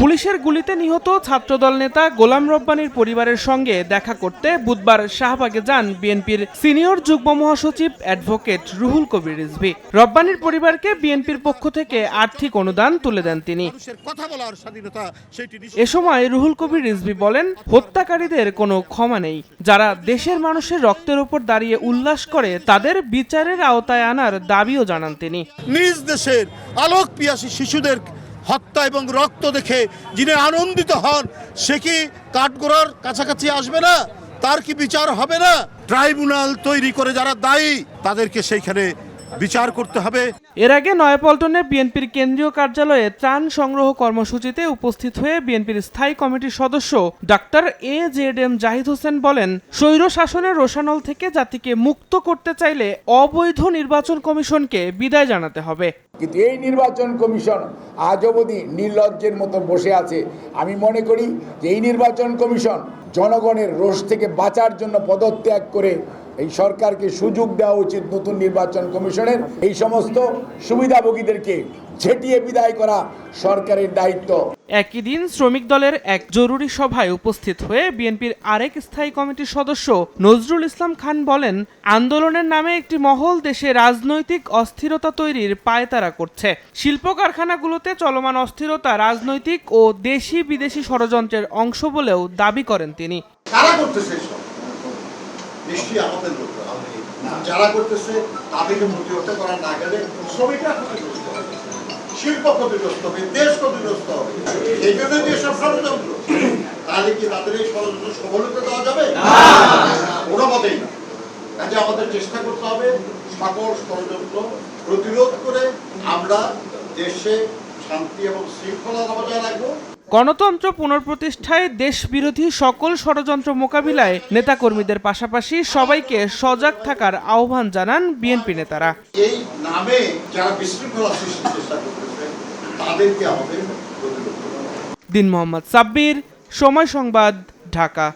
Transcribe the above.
পুলিশের গুলিতে নিহত ছাত্রদল নেতা গোলাম রব্বানীর পরিবারের সঙ্গে দেখা করতে বুধবার শাহবাগে যান বিএনপির সিনিয়র যুগ্ম মহাসচিব অ্যাডভোকেট রুহুল কবির রিজভী। রব্বানীর পরিবারকে বিএনপির পক্ষ থেকে আর্থিক অনুদান তুলে দেন তিনি। এ সময় রুহুল কবির রিজভী বলেন হত্যাকারীদের কোনো ক্ষমা নেই। যারা দেশের মানুষের রক্তের উপর দাঁড়িয়ে উল্লাস করে তাদের বিচারের আওতায় আনার দাবিও জানান তিনি। নিজ দেশের আলোক পিয়াসী শিশুদের হত্যা এবং রক্ত দেখে যিনি আনন্দিত হন, সে কি কাঠগোড়ার কাছাকাছি আসবে না? তার কি বিচার হবে না? ট্রাইব্যুনাল তৈরি করে যারা দায়ী, তাদেরকে সেইখানে বিচার করতে হবে। এর আগে নয়াপল্টনে বিএনপির কেন্দ্রীয় কার্যালয়ে ত্রাণ সংগ্রহ কর্মসূচিতে উপস্থিত হয়ে বিএনপির স্থায়ী কমিটির সদস্য doctor A Z M Zahid Hossain বলেন স্বৈর শাসনের রোশানল থেকে জাতিকে মুক্ত করতে চাইলে অবৈধ নির্বাচন কমিশনকে বিদায় জানাতে হবে। কিন্তু এই নির্বাচন কমিশন আজ অবধি নির্লজ্জের মতো বসে আছে। আমি মনে করি যে এই নির্বাচন কমিশন জনগণের রোষ থেকে বাঁচার জন্য পদত্যাগ করে এই সরকারকে সুযোগ দেওয়া উচিত নতুন নির্বাচন কমিশনের। এই সমস্ত সুবিধাভোগীদেরকে ঝেঁটিয়ে বিদায় করা সরকারের দায়িত্ব। একই দিন শ্রমিক দলের এক জরুরি সভায় উপস্থিত হয়ে বিএনপির আরেক স্থায়ী কমিটির সদস্য নজরুল ইসলাম খান বলেন আন্দোলনের নামে একটি মহল দেশে রাজনৈতিক অস্থিরতা তৈরির পায়তারা করছে। শিল্প কারখানাগুলোতে চলমান অস্থিরতা রাজনৈতিক ও দেশি বিদেশি ষড়যন্ত্রের অংশ বলেও দাবি করেন তিনি। কারা করতেছে নিশ্চয়ই আমাদের লোকরা। যারা করতেছে তাদেরকে প্রতিহত করা না গেলে শ্রমিকরা ক্ষতিগ্রস্ত হবে। শিল্প ক্ষতিগ্রস্ত হবে দেশ ক্ষতিগ্রস্ত হবে। এই জন্য যে সব ষড়যন্ত্র তাহলে কি তাদের এই ষড়যন্ত্র সফলতা দেওয়া যাবে? কোনো মতেই না। কাজে আমাদের চেষ্টা করতে হবে সকল ষড়যন্ত্র প্রতিরোধ করে আমরা দেশে শান্তি এবং শৃঙ্খলা বজায় রাখব। গণতন্ত্র পুনঃপ্রতিষ্ঠায় দেশবিরোধী সকল ষড়যন্ত্র মোকাবিলায় নেতাকর্মীদের পাশাপাশি সবাইকে সজাগ থাকার আহ্বান জানান বিএনপি নেতারা এই নামে যারা বিশৃঙ্খলা সৃষ্টির চেষ্টা করতেছে তাদেরকে আমাদের। দিন মোহাম্মদ সাব্বির সময় সংবাদ ঢাকা